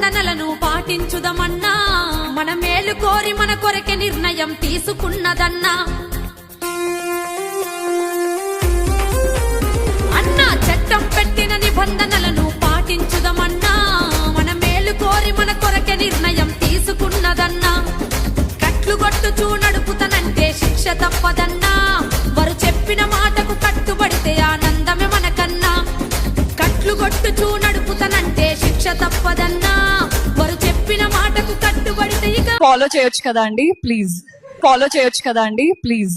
నిబంధనలను పాటించుదమన్నా. మన మేలు కోరి మన కొరకే నిర్ణయం తీసుకున్నదన్నా. అన్నా చట్టం పెట్టిన నిబంధనలను పాటించుదమన్నా. మన మేలు కోరి మన కొరకే నిర్ణయం తీసుకున్నదన్నా. కట్లు కొట్టుచూ నడుపుతనంటే శిక్ష తప్పదన్నా. ఫాలో చేయొచ్చు కదా అండి? ప్లీజ్ ఫాలో చేయొచ్చు కదా అండి? ప్లీజ్